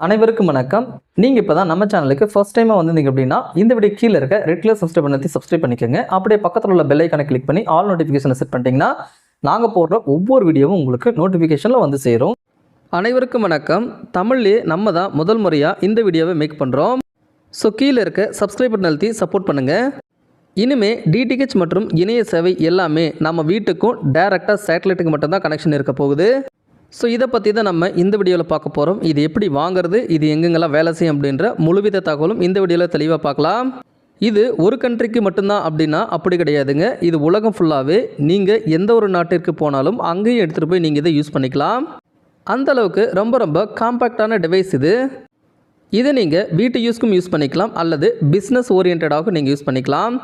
அனைவருக்கும் வணக்கம். நீங்கள் இப்போ தான் நம்ம சேனலுக்கு ஃபர்ஸ்ட் டைமாக வந்திருந்தீங்க அப்படின்னா இந்த வீடியோ கீழே இருக்க ரெட் கலர் சப்ஸ்கிரைப் பண்ணி சப்ஸ்கிரைப் பண்ணிக்கோங்க. அப்படியே பக்கத்தில் உள்ள பெல் ஐக்கானை கிளிக் பண்ணி ஆல் நோட்டிஃபிகேஷனை செட் பண்ணிட்டீங்கன்னா நாங்கள் போடுற ஒவ்வொரு வீடியோவும் உங்களுக்கு நோட்டிஃபிகேஷனில் வந்து சேரும். அனைவருக்கும் வணக்கம். தமிழ்லேயே நம்ம தான் முதல் முறையாக இந்த வீடியோவை மேக் பண்ணுறோம் ஸோ கீழே இருக்க சப்ஸ்கிரைப் பட்டன் அழுத்தி சப்போர்ட் பண்ணுங்கள் இனிமே டிடிஹெச் மற்றும் இணைய சேவை எல்லாமே நம்ம வீட்டுக்கும் டைரெக்டாக சேட்டலைட்டுக்கு மட்டும்தான் கனெக்ஷன் இருக்க போகுது. ஸோ இதை பற்றி தான் நம்ம இந்த வீடியோவில் பார்க்க போகிறோம் இது எப்படி வாங்குறது இது எங்கெங்கெல்லாம் வேலை செய்யும் அப்படின்ற முழுவித தகவலும் இந்த வீடியோவில் தெளிவாக பார்க்கலாம். இது ஒரு கண்ட்ரிக்கு மட்டும்தான் அப்படின்னா அப்படி கிடையாதுங்க. இது உலகம் ஃபுல்லாகவே நீங்கள் எந்த ஒரு நாட்டிற்கு போனாலும் அங்கேயும் எடுத்துகிட்டு போய் நீங்கள் இதை யூஸ் பண்ணிக்கலாம். அந்த அளவுக்கு ரொம்ப ரொம்ப காம்பேக்டான டிவைஸ் இது. இதை நீங்கள் வீட்டு யூஸ்க்கும் யூஸ் பண்ணிக்கலாம். அல்லது பிஸ்னஸ் ஓரியன்டாகவும் நீங்கள் யூஸ் பண்ணிக்கலாம்.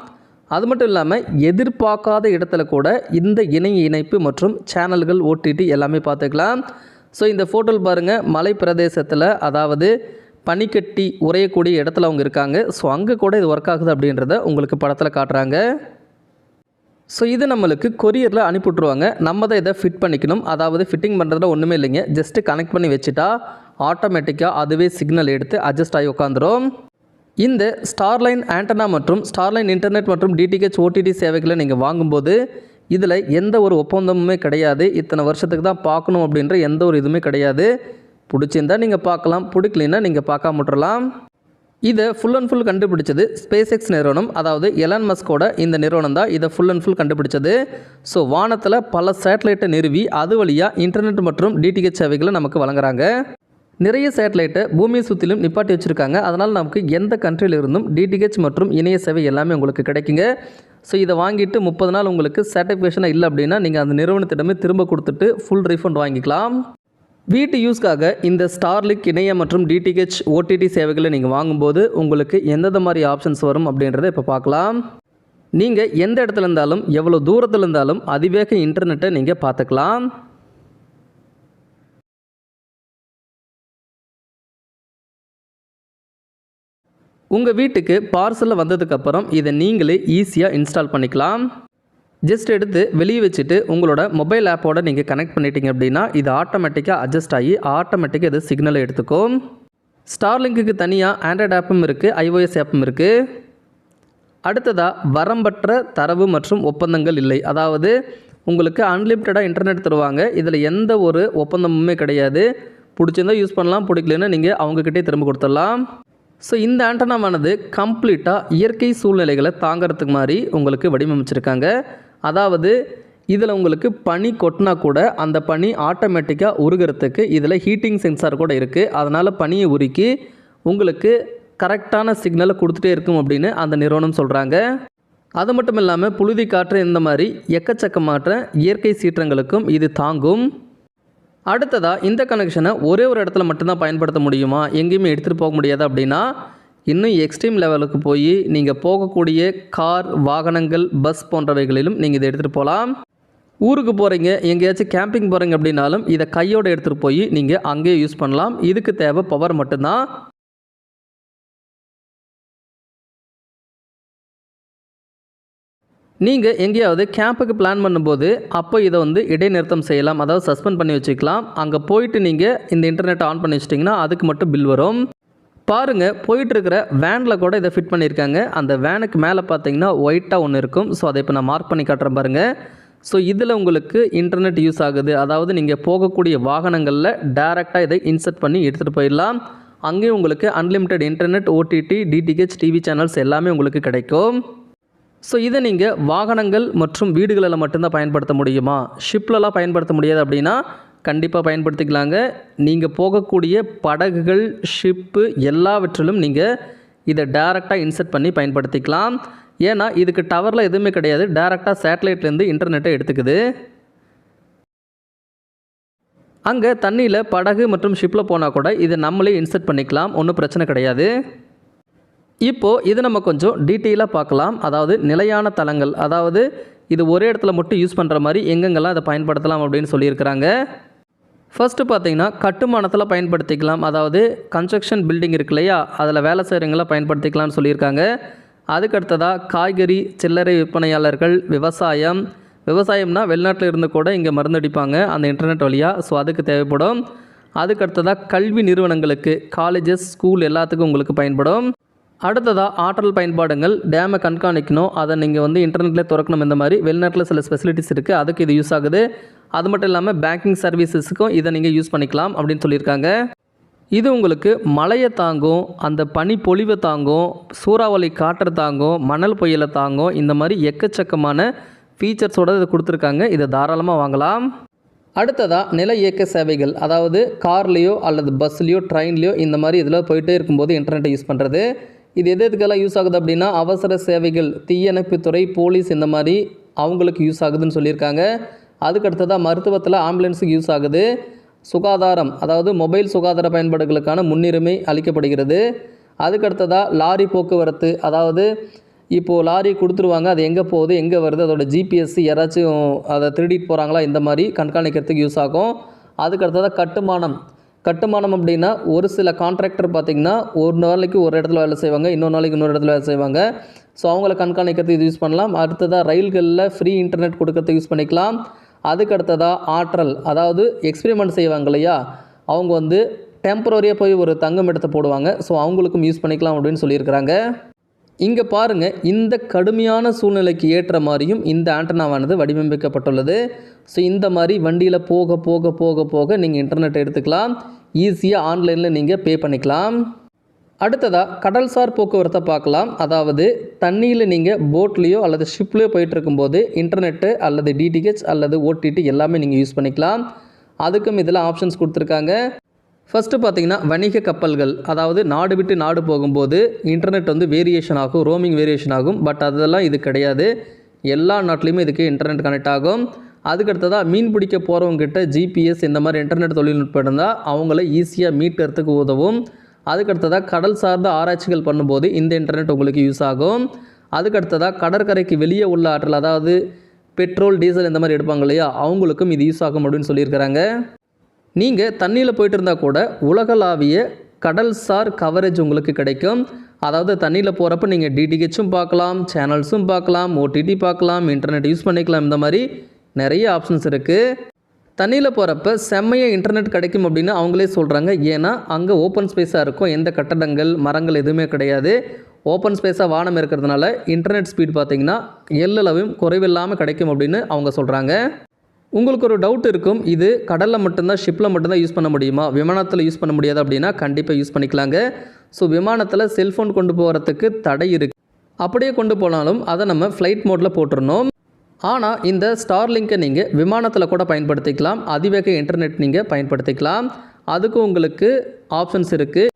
அது மட்டும் இல்லாமல் எதிர்பார்க்காத இடத்துல கூட இந்த இணைய இணைப்பு மற்றும் சேனல்கள் ஓடிடி எல்லாமே பார்த்துக்கலாம். ஸோ இந்த ஃபோட்டோவில் பாருங்கள் மலை பிரதேசத்தில் அதாவது பனிக்கட்டி உறையக்கூடிய இடத்துல அவங்க இருக்காங்க. ஸோ அங்கே கூட இது ஒர்க் ஆகுது அப்படின்றத உங்களுக்கு படத்தில் காட்டுறாங்க. ஸோ இது நம்மளுக்கு கொரியரில் அனுப்பிவிட்ருவாங்க நம்ம தான் இதை ஃபிட் பண்ணிக்கணும். அதாவது ஃபிட்டிங் பண்ணுறதுல ஒன்றுமே இல்லைங்க. ஜஸ்ட்டு கனெக்ட் பண்ணி வச்சுட்டா ஆட்டோமேட்டிக்காக அதுவே சிக்னல் எடுத்து அட்ஜஸ்ட் ஆகி உட்காந்துரும். இந்த ஸ்டார்லைன் ஆண்டனா மற்றும் ஸ்டார்லைன் இன்டர்நெட் மற்றும் டிடிஹெச் ஓடிடி சேவைகளை நீங்கள் வாங்கும்போது இதில் எந்த ஒரு ஒப்பந்தமுமே கிடையாது. இத்தனை வருஷத்துக்கு தான் பார்க்கணும் அப்படின்ற எந்த ஒரு இதுவுமே கிடையாது. பிடிச்சிருந்தா நீங்கள் பார்க்கலாம் பிடிக்கலன்னா நீங்கள் பார்க்காம விட்டுறலாம். இதை ஃபுல் அண்ட் ஃபுல் கண்டுபிடிச்சது ஸ்பேஸ் எக்ஸ் நிறுவனம் அதாவது எலான் மஸ்கோட இந்த நிறுவனம் தான் இதை ஃபுல் அண்ட் ஃபுல் கண்டுபிடிச்சது. ஸோ வானத்தில் பல சேட்டலைட்டை நிறுவி அது வழியாக இன்டர்நெட் மற்றும் டிடிஹெச் சேவைகளை நமக்கு வழங்குறாங்க. நிறைய சேட்டலைட்டை பூமியை சுற்றிலும் நிப்பாட்டி வச்சுருக்காங்க. அதனால் நமக்கு எந்த கண்ட்ரியில் இருந்தும் டிடிஹெச் மற்றும் இணைய சேவை எல்லாமே உங்களுக்கு கிடைக்குங்க. ஸோ இதை வாங்கிட்டு முப்பது நாள் உங்களுக்கு சர்டிஃபிகேஷனாக இல்லை அப்படின்னா நீங்கள் அந்த நிறுவனத்திடமே திரும்ப கொடுத்துட்டு ஃபுல் ரீஃபண்ட் வாங்கிக்கலாம். வீட்டு யூஸ்க்காக இந்த ஸ்டார்லிக் இணைய மற்றும் டிடிஹெச் ஓடிடி சேவைகளை நீங்கள் வாங்கும்போது உங்களுக்கு எந்தெந்த மாதிரி ஆப்ஷன்ஸ் வரும் அப்படின்றத இப்போ பார்க்கலாம். நீங்கள் எந்த இடத்துல இருந்தாலும் எவ்வளோ தூரத்தில் இருந்தாலும் அதிவேக இன்டர்நெட்டை நீங்கள் பார்த்துக்கலாம். உங்கள் வீட்டுக்கு பார்சலில் வந்ததுக்கப்புறம் இதை நீங்களே ஈஸியாக இன்ஸ்டால் பண்ணிக்கலாம். ஜஸ்ட் எடுத்து வெளியே வச்சுட்டு உங்களோட மொபைல் ஆப்போட நீங்கள் கனெக்ட் பண்ணிட்டீங்க அப்படின்னா இது ஆட்டோமேட்டிக்காக அட்ஜஸ்ட் ஆகி ஆட்டோமேட்டிக்காக இது சிக்னலை எடுத்துக்கும். ஸ்டார்லிங்க்குக்கு தனியாக ஆண்ட்ராய்டு ஆப்பும் இருக்குது ஐஓஎஸ் ஆப்பும் இருக்குது அடுத்ததாக வரம்பற்ற தரவு மற்றும் ஒப்பந்தங்கள் இல்லை. அதாவது உங்களுக்கு அன்லிமிட்டடாக இன்டர்நெட் தருவாங்க. இதில் எந்த ஒரு ஒப்பந்தமுமே கிடையாது. பிடிச்சிருந்தா யூஸ் பண்ணலாம் பிடிக்கலன்னா நீங்கள் அவங்கக்கிட்டே திரும்ப கொடுத்துடலாம். ஸோ இந்த ஆண்டனாவானது கம்ப்ளீட்டாக இயற்கை சூழ்நிலைகளை தாங்கிறதுக்கு மாதிரி உங்களுக்கு வடிவமைச்சிருக்காங்க. அதாவது இதில் உங்களுக்கு பனி கொட்டினா கூட அந்த பனி ஆட்டோமேட்டிக்காக உருகிறதுக்கு இதில் ஹீட்டிங் சென்சார் கூட இருக்குது அதனால் பனியை உருக்கி உங்களுக்கு கரெக்டான சிக்னலை கொடுத்துட்டே இருக்கும் அப்படின்னு அந்த நிறுவனம் சொல்கிறாங்க அது மட்டும் இல்லாமல் புழுதி காற்று இந்த மாதிரி எக்கச்சக்கமாற்ற இயற்கை சீற்றங்களுக்கும் இது தாங்கும். அடுத்ததாக இந்த கனெக்ஷனை ஒரே ஒரு இடத்துல மட்டும்தான் பயன்படுத்த முடியுமா? எங்கேயுமே எடுத்துகிட்டு போக முடியாது அப்படின்னா இன்னும் எக்ஸ்ட்ரீம் லெவலுக்கு போய் நீங்கள் போகக்கூடிய கார் வாகனங்கள் பஸ் போன்றவைகளிலும் நீங்கள் இதை எடுத்துகிட்டு போகலாம் ஊருக்கு போகிறீங்க எங்கேயாச்சும் கேம்பிங் போகிறீங்க அப்படின்னாலும் இதை கையோடு எடுத்துகிட்டு போய் நீங்கள் அங்கேயே யூஸ் பண்ணலாம். இதுக்கு தேவை பவர் மட்டும்தான். நீங்கள் எங்கேயாவது கேம்புக்கு பிளான் பண்ணும்போது அப்போ இதை வந்து இடைநிறுத்தம் செய்யலாம். அதாவது சஸ்பெண்ட் பண்ணி வச்சுக்கலாம். அங்கே போயிட்டு நீங்கள் இந்த இன்டர்நெட் ஆன் பண்ணி வச்சிட்டிங்கன்னா அதுக்கு மட்டும் பில் வரும். பாருங்கள் போயிட்டுருக்கிற வேனில் கூட இதை ஃபிட் பண்ணியிருக்காங்க. அந்த வேனுக்கு மேலே பார்த்தீங்கன்னா ஒயிட்டாக ஒன்று இருக்கும். ஸோ அதை இப்போ நான் மார்க் பண்ணி காட்டுறேன் பாருங்கள் ஸோ இதில் உங்களுக்கு இன்டர்நெட் யூஸ் ஆகுது. அதாவது நீங்கள் போகக்கூடிய வாகனங்களில் டேரெக்டாக இதை இன்சர்ட் பண்ணி எடுத்துகிட்டு போயிடலாம். அங்கேயும் உங்களுக்கு unlimited internet OTT DTH TV channels எல்லாமே உங்களுக்கு கிடைக்கும். ஸோ இதை நீங்கள் வாகனங்கள் மற்றும் வீடுகளில் மட்டும்தான் பயன்படுத்த முடியுமா? ஷிப்லலாம் பயன்படுத்த முடியாது அப்படின்னா கண்டிப்பாக பயன்படுத்திக்கலாங்க. நீங்கள் போகக்கூடிய படகுகள் ஷிப்பு எல்லாவற்றிலும் நீங்கள் இதை டேரெக்டாக இன்சர்ட் பண்ணி பயன்படுத்திக்கலாம். ஏன்னா இதுக்கு டவரில் எதுவுமே கிடையாது. டேரெக்டாக சேட்டலைட்லேருந்து இன்டர்நெட்டை எடுத்துக்குது. அங்கே தண்ணியில் படகு மற்றும் ஷிப்பில் போனால் கூட இதை நம்மளே இன்சர்ட் பண்ணிக்கலாம். ஒன்றும் பிரச்சனை கிடையாது. இப்போது இது நம்ம கொஞ்சம் டீட்டெயிலாக பார்க்கலாம். அதாவது நிலையான தளங்கள் அதாவது இது ஒரே இடத்துல மட்டும் யூஸ் பண்ணுற மாதிரி எங்கெங்கெல்லாம் அதை பயன்படுத்தலாம் அப்படின்னு சொல்லியிருக்கிறாங்க. ஃபஸ்ட்டு பார்த்தீங்கன்னா கட்டுமானத்தில் பயன்படுத்திக்கலாம். அதாவது கன்ஸ்ட்ரக்ஷன் பில்டிங் இருக்கு இல்லையா? அதில் வேலை செய்கிறவங்களாம் பயன்படுத்திக்கலாம்னு சொல்லியிருக்காங்க. அதுக்கடுத்ததாக காய்கறி சில்லறை விற்பனையாளர்கள் விவசாயம். விவசாயம்னா வெளிநாட்டில் இருந்து கூட இங்கே மருந்தடிப்பாங்க அந்த இன்டர்நெட் வழியாக ஸோ அதுக்கு தேவைப்படும். அதுக்கு அடுத்ததாக கல்வி நிறுவனங்களுக்கு காலேஜஸ் ஸ்கூல் எல்லாத்துக்கும் உங்களுக்கு பயன்படும். அடுத்ததாக ஆற்றல் பயன்பாடுங்கள் டேமை கண்காணிக்கணும் அதை நீங்கள் வந்து இன்டர்நெட்டில் திறக்கணும் இந்த மாதிரி. வெளிநாட்டில் சில ஸ்பெசிலிட்டிஸ் இருக்குது அதுக்கு இது யூஸ் ஆகுது. அது மட்டும் இல்லாமல் பேங்கிங் சர்வீசஸுக்கும் இதை நீங்கள் யூஸ் பண்ணிக்கலாம் அப்படின்னு சொல்லியிருக்காங்க. இது உங்களுக்கு மழையை தாங்கும் அந்த பனி பொழிவை தாங்கும் சூறாவளி காற்றை தாங்கும் மணல் புயலை தாங்கும் இந்த மாதிரி எக்கச்சக்கமான ஃபீச்சர்ஸோட இதை கொடுத்துருக்காங்க. இதை தாராளமாக வாங்கலாம். அடுத்ததாக நில இயக்க சேவைகள் அதாவது கார்லேயோ அல்லது பஸ்லேயோ ட்ரெயின்லேயோ இந்த மாதிரி இதில் போயிட்டே இருக்கும்போது இன்டர்நெட்டை யூஸ் பண்ணுறது இது எது எதுக்கெல்லாம் யூஸ் ஆகுது அப்படின்னா அவசர சேவைகள் தீயணைப்புத்துறை போலீஸ் இந்த மாதிரி அவங்களுக்கு யூஸ் ஆகுதுன்னு சொல்லியிருக்காங்க. அதுக்கு அடுத்ததாக மருத்துவத்தில் ஆம்புலன்ஸுக்கு யூஸ் ஆகுது. சுகாதாரம் அதாவது மொபைல் சுகாதார பயன்பாடுகளுக்கான முன்னுரிமை அளிக்கப்படுகிறது. அதுக்கு அடுத்ததாக லாரி போக்குவரத்து அதாவது இப்போது லாரி கொடுத்துருவாங்க அது எங்கே போகுது எங்கே வருது அதோட ஜிபிஎஸ்சி யாராச்சும் அதை திருடிட்டு போகிறாங்களா இந்த மாதிரி கண்காணிக்கிறதுக்கு யூஸ் ஆகும். அதுக்கு அடுத்ததாக கட்டுமானம் கட்டுமானம் அப்படின்னா ஒரு சில கான்ட்ராக்டர் பார்த்திங்கன்னா ஒரு நாளைக்கு ஒரு இடத்துல வேலை செய்வாங்க இன்னொரு நாளைக்கு இன்னொரு இடத்துல வேலை செய்வாங்க. ஸோ அவங்கள கண்காணிக்கிறதுக்கு இது யூஸ் பண்ணலாம். அடுத்ததாக ரயில்களில் ஃப்ரீ இன்டர்நெட் கொடுக்கறதுக்கு யூஸ் பண்ணிக்கலாம். அதுக்கு அடுத்ததாக ஆற்றல் அதாவது எக்ஸ்பெரிமெண்ட் செய்வாங்க இல்லையா? அவங்க வந்து டெம்பரரியாக போய் ஒரு தங்கம் இடத்தை போடுவாங்க. ஸோ அவங்களுக்கும் யூஸ் பண்ணிக்கலாம் அப்படின்னு சொல்லியிருக்கிறாங்க. இங்கே பாருங்கள் இந்த கடுமையான சூழ்நிலைக்கு ஏற்ற மாதிரியும் இந்த ஆண்டனாவானது வடிவமைக்கப்பட்டுள்ளது. ஸோ இந்த மாதிரி வண்டியில் போக போக போக போக நீங்கள் இன்டர்நெட் எடுத்துக்கலாம். ஈஸியாக ஆன்லைனில் நீங்கள் பே பண்ணிக்கலாம். அடுத்ததாக கடல்சார் போக்குவரத்தை பார்க்கலாம். அதாவது தண்ணியில் நீங்கள் போட்லேயோ அல்லது ஷிப்லேயோ போயிட்டு இருக்கும்போது இன்டர்நெட்டு அல்லது டிடிஹெச் அல்லது ஓடிடி எல்லாமே நீங்கள் யூஸ் பண்ணிக்கலாம். அதுக்கும் இதில் ஆப்ஷன்ஸ் கொடுத்துருக்காங்க. ஃபஸ்ட்டு பார்த்தீங்கன்னா வணிக கப்பல்கள் அதாவது நாடு விட்டு நாடு போகும்போது இன்டர்நெட் வந்து வேரியேஷன் ஆகும் ரோமிங் வேரியேஷன் ஆகும் பட் அதெல்லாம் இது கிடையாது. எல்லா நாட்டிலையுமே இதுக்கு இன்டர்நெட் கனெக்ட் ஆகும். அதுக்கு அடுத்ததாக மீன் பிடிக்க போகிறவங்ககிட்ட ஜிபிஎஸ் இந்த மாதிரி இன்டர்நெட் தொழில்நுட்பம் இருந்தால் அவங்கள ஈஸியாக மீட்கிறதுக்கு உதவும். அதுக்கு அடுத்ததாக கடல் சார்ந்த ஆராய்ச்சிகள் பண்ணும்போது இந்த இன்டர்நெட் உங்களுக்கு யூஸ் ஆகும். அதுக்கு அடுத்ததாக கடற்கரைக்கு வெளியே உள்ள ஆற்றல் அதாவது பெட்ரோல் டீசல் இந்த மாதிரி எடுப்பாங்க இல்லையா அவங்களுக்கும் இது யூஸ் ஆகும் அப்படின்னு சொல்லியிருக்கிறாங்க. நீங்கள் தண்ணியில் போயிட்டு இருந்தால் கூட உலகளாவிய கடல்சார் கவரேஜ் உங்களுக்கு கிடைக்கும். அதாவது தண்ணியில் போகிறப்ப நீங்கள் டிடிஹெச்சும் பார்க்கலாம் சேனல்ஸும் பார்க்கலாம் ஓடிடி பார்க்கலாம் இன்டர்நெட் யூஸ் பண்ணிக்கலாம். இந்த மாதிரி நிறைய ஆப்ஷன்ஸ் இருக்குது தண்ணியில் போகிறப்ப செம்மைய இன்டர்நெட் கிடைக்கும் அப்படின்னு அவங்களே சொல்கிறாங்க ஏன்னா அங்கே ஓப்பன் ஸ்பேஸாக இருக்கும். எந்த கட்டடங்கள் மரங்கள் எதுவுமே கிடையாது. ஓப்பன் ஸ்பேஸாக வானம் இருக்கிறதுனால இன்டர்நெட் ஸ்பீட் பார்த்திங்கன்னா எல்லளவும் குறைவில்லாமல் கிடைக்கும் அப்படின்னு அவங்க சொல்கிறாங்க உங்களுக்கு ஒரு டவுட் இருக்கும் இது கடலில் மட்டும்தான் ஷிப்பில் மட்டும்தான் யூஸ் பண்ண முடியுமா? விமானத்தில் யூஸ் பண்ண முடியாது அப்படின்னா கண்டிப்பாக யூஸ் பண்ணிக்கலாங்க. ஸோ விமானத்தில் செல்ஃபோன் கொண்டு போகிறதுக்கு தடை இருக்குது அப்படியே கொண்டு போனாலும் அதை நம்ம ஃப்ளைட் மோட்டில் போட்டுருணும் ஆனால் இந்த ஸ்டார்லிங்கை நீங்கள் விமானத்தில் கூட பயன்படுத்திக்கலாம். அதிவேக இன்டர்நெட் நீங்கள் பயன்படுத்திக்கலாம். அதுக்கு உங்களுக்கு ஆப்ஷன்ஸ் இருக்குது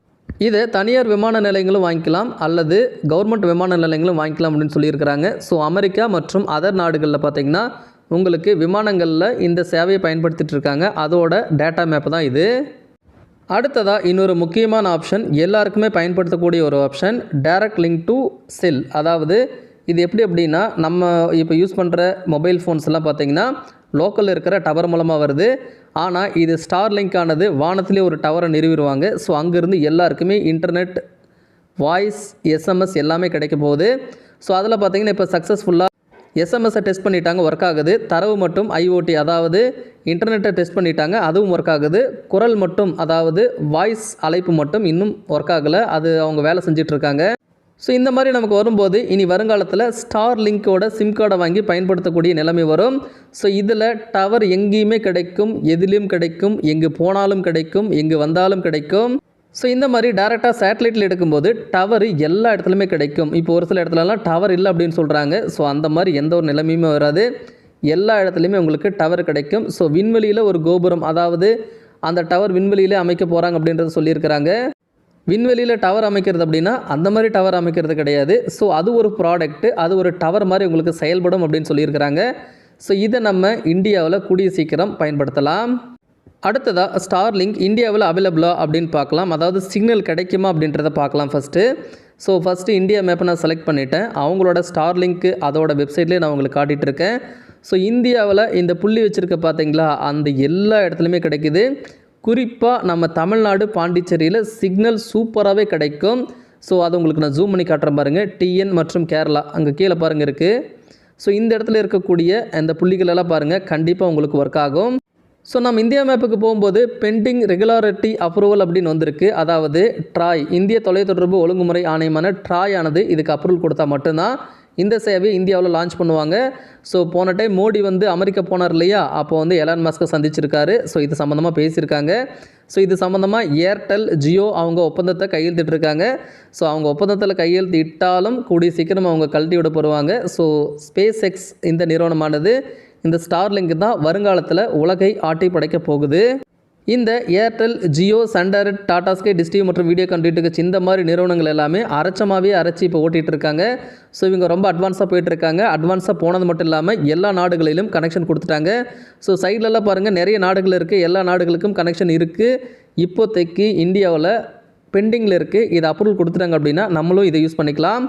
இதை தனியார் விமான நிலையங்களும் வாங்கிக்கலாம் அல்லது கவர்மெண்ட் விமான நிலையங்களும் வாங்கிக்கலாம் அப்படின்னு சொல்லியிருக்கிறாங்க. ஸோ அமெரிக்கா மற்றும் அதர் நாடுகளில் பார்த்தீங்கன்னா உங்களுக்கு விமானங்களில் இந்த சேவையை பயன்படுத்திட்டு இருக்காங்க. அதோட டேட்டா மேப் தான் இது. அடுத்ததாக இன்னொரு முக்கியமான ஆப்ஷன் எல்லாருக்குமே பயன்படுத்தக்கூடிய ஒரு option direct link to cell அதாவது இது எப்படி அப்படின்னா நம்ம இப்போ யூஸ் பண்ணுற மொபைல் ஃபோன்ஸ் எல்லாம் பார்த்தீங்கன்னா லோக்கலில் இருக்கிற டவர் மூலமாக வருது. ஆனால் இது ஸ்டார் லிங்க் ஆனது வானத்திலே ஒரு டவரை நிறுவிடுவாங்க. ஸோ அங்கேருந்து எல்லாருக்குமே இன்டர்நெட் வாய்ஸ் எஸ்எம்எஸ் எல்லாமே கிடைக்க போகுது. ஸோ அதில் பார்த்திங்கன்னா இப்போ சக்ஸஸ்ஃபுல்லாக எஸ்எம்எஸ்ஸை டெஸ்ட் பண்ணிட்டாங்க ஒர்க் ஆகுது. தரவு மட்டும் ஐஓடி அதாவது இன்டர்நெட்டை டெஸ்ட் பண்ணிட்டாங்க அதுவும் ஒர்க் ஆகுது. குரல் மட்டும் அதாவது வாய்ஸ் அழைப்பு மட்டும் இன்னும் ஒர்க் ஆகலை. அது அவங்க வேலை செஞ்சிட்ருக்காங்க. ஸோ இந்த மாதிரி நமக்கு வரும்போது இனி வருங்காலத்தில் ஸ்டார் லிங்கோட சிம் கார்டை வாங்கி பயன்படுத்தக்கூடிய நிலைமை வரும். ஸோ இதில் டவர் எங்கேயுமே கிடைக்கும் எதிலையும் கிடைக்கும் எங்கே போனாலும் கிடைக்கும் எங்கே வந்தாலும் கிடைக்கும். ஸோ இந்த மாதிரி டேரெக்டாக சேட்டலைட்டில் எடுக்கும்போது டவர் எல்லா இடத்துலையுமே கிடைக்கும். இப்போ ஒரு சில இடத்துலலாம் டவர் இல்லை அப்படின்னு சொல்கிறாங்க ஸோ அந்த மாதிரி எந்த ஒரு நிலைமையுமே வராது. எல்லா இடத்துலையுமே உங்களுக்கு டவர் கிடைக்கும். ஸோ விண்வெளியில் ஒரு கோபுரம் அதாவது அந்த டவர் விண்வெளியிலே அமைக்க போகிறாங்க அப்படின்றத சொல்லியிருக்கிறாங்க. விண்வெளியில் டவர் அமைக்கிறது அப்படின்னா அந்த மாதிரி டவர் அமைக்கிறது கிடையாது. ஸோ அது ஒரு ப்ராடக்ட்டு அது ஒரு டவர் மாதிரி உங்களுக்கு செயல்படும் அப்படின்னு சொல்லியிருக்கிறாங்க. ஸோ இதை நம்ம இந்தியாவில் கூடிய சீக்கிரம் பயன்படுத்தலாம். அடுத்ததாக ஸ்டார் லிங்க் இந்தியாவில் அவைலபிளா அப்படின்னு பார்க்கலாம். அதாவது சிக்னல் கிடைக்குமா அப்படின்றத பார்க்கலாம் ஃபஸ்ட்டு ஸோ ஃபஸ்ட்டு இந்தியா மேப்பை நான் செலக்ட் பண்ணிட்டேன். அவங்களோட ஸ்டார்லிங்க்கு அதோட வெப்சைட்லேயே நான் உங்களுக்கு காட்டிகிட்ருக்கேன் ஸோ இந்தியாவில் இந்த புள்ளி வச்சுருக்க பார்த்தீங்களா? அந்த எல்லா இடத்துலையுமே கிடைக்குது. குறிப்பாக நம்ம தமிழ்நாடு பாண்டிச்சேரியில் சிக்னல் சூப்பராகவே கிடைக்கும். ஸோ அதை உங்களுக்கு நான் ஜூம் பண்ணி காட்டுறேன் பாருங்கள் டிஎன் மற்றும் கேரளா அங்கே கீழே பாருங்கள் இருக்குது ஸோ இந்த இடத்துல இருக்கக்கூடிய அந்த புள்ளிகளெல்லாம் பாருங்கள் கண்டிப்பாக உங்களுக்கு ஒர்க் ஆகும். ஸோ நம்ம இந்தியா மேப்புக்கு போகும்போது பெண்டிங் ரெகுலாரிட்டி அப்ரூவல் அப்படின்னு வந்திருக்கு. அதாவது ட்ராய் இந்திய தொலைத்தொடர்பு ஒழுங்குமுறை ஆணையமான ட்ராய் ஆனது இதுக்கு அப்ரூவல் கொடுத்தா மட்டும்தான் இந்த சேவையை இந்தியாவில் லான்ச் பண்ணுவாங்க. ஸோ போன டைம் மோடி வந்து அமெரிக்கா போனார் இல்லையா? அப்போ வந்து எலான் மஸ்கை சந்திச்சிருக்காரு. ஸோ இது சம்மந்தமாக பேசியிருக்காங்க. ஸோ இது சம்மந்தமாக ஏர்டெல் ஜியோ அவங்க ஒப்பந்தத்தை கையெழுத்திட்டிருக்காங்க. ஸோ அவங்க ஒப்பந்தத்தில் கையெழுத்து இட்டாலும் கூடிய சீக்கிரம் அவங்க கழட்டி விட போடுவாங்க ஸோ ஸ்பேஸ் எக்ஸ் இந்த நிறுவனமானது இந்த ஸ்டார்லிங்க் தான் வருங்காலத்தில் உலகை ஆட்டி படைக்க போகுது. இந்த ஏர்டெல் ஜியோ சண்டர் டாடா ஸ்கை டிஸ்டிவ் மற்றும் வீடியோ கண்டிட்டுக்கு இந்த மாதிரி நிறுவனங்கள் எல்லாமே அரைச்சமாகவே அரைச்சி இப்போ ஓட்டிகிட்டு இருக்காங்க. ஸோ இவங்க ரொம்ப அட்வான்ஸாக போயிட்டுருக்காங்க அட்வான்ஸாக போனது மட்டும் இல்லாமல் எல்லா நாடுகளிலும் கனெக்ஷன் கொடுத்துட்டாங்க. ஸோ சைட்லலாம் பாருங்கள் நிறைய நாடுகள் இருக்குது எல்லா நாடுகளுக்கும் கனெக்ஷன் இருக்குது இப்போதைக்கு இந்தியாவில் பெண்டிங்கில் இருக்குது இதை அப்ரூவல் கொடுத்துட்டாங்க அப்படின்னா நம்மளும் இதை யூஸ் பண்ணிக்கலாம்.